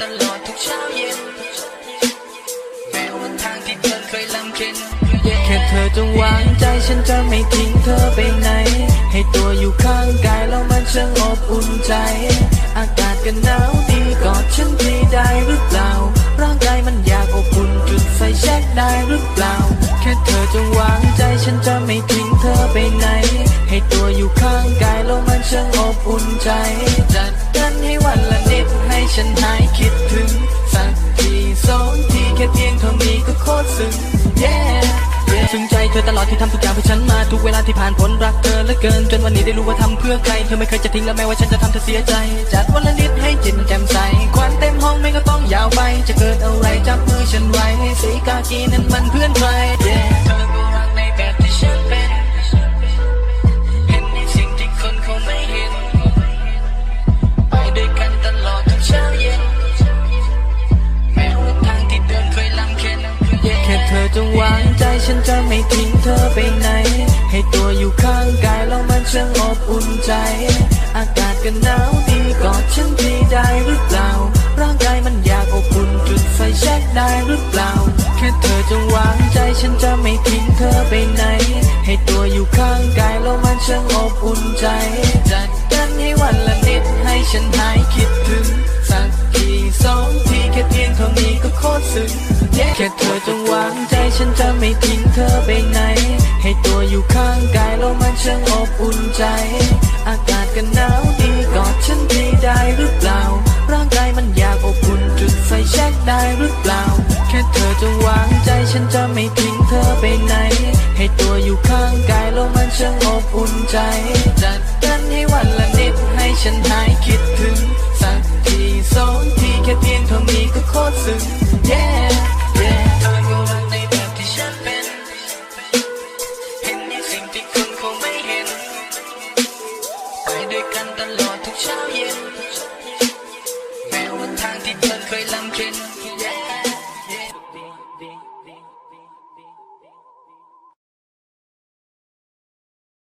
ตลอดทุกเช้าเย็น แม้ว่าทางที่เดินเคยลำเค็ญแค่เธอจงวางใจฉันจะไม่ทิ้งเธอไปไหน ให้ตัวอยู่ข้างกายแล้วมันช่างอบอุ่นใจ อากาศก็หนาวดีกอดฉันทีได้หรือเปล่า ร่างกายมันอยากอบอุ่นจุดไฟแช็กได้หรือเปล่า แค่เธอจงวางใจฉันจะไม่ทิ้งเธอไปไหน ให้ตัวอยู่ข้างกายแล้วมันช่างอบอุ่นใจจัด ฉันหายคิดถึง สักทีสองทีแค่เพียงเท่านี้ก็โคตรซึ้ง yeah ซึ้งใจเธอตลอดที่ทำทุกอย่างเพื่อฉันมา ทุกเวลาที่ผ่านพ้นรักเธอเหลือเกิน จนวันนี้ได้รู้ว่าทำเพื่อใคร เธอไม่เคยจะทิ้งและแม้ว่าฉันจะทำเธอเสียใจ จัดวันละนิดให้จิตมันแจ่มใส ควันเต็มห้องไม่ก็ต้องยาวไป จะเกิดอะไรจับมือฉันไว้สีกากีนั้นมันเพื่อนใคร วางใจฉันจะไม่ทิ้งเธอไปไหน ให้ตัวอยู่ข้างกายแล้วมันช่างอบอุ่นใจ อากาศก็หนาวดีกอดฉันทีได้หรือเปล่า ร่างกายมันอยากอบอุ่นจุดไฟแช็กได้หรือเปล่า แค่เธอจงวางใจฉันจะไม่ทิ้งเธอไปไหน ให้ตัวอยู่ข้างกายแล้วมันช่างอบอุ่นใจ ตรซึ้งแค่เธอจงวางใจฉันจะไม่ทิ้งเธอไปไหน ให้ตัวอยู่ข้างกายแล้วมันช่างอบอุ่นใจ อากาศก็หนาวดีกอดฉันทีได้หรือเปล่า ร่างกายมันอยากอบอุ่นจุดไฟแช็กได้หรือเปล่า แค่เธอจงวางใจฉันจะไม่ทิ้งเธอไปไหน ให้ตัวอยู่ข้างกายแล้วมันช่างอบอุ่นใจ กันตลอดทุกเช้าเย็นแม้ว่าทางที่เธอเคยลำเค็ญ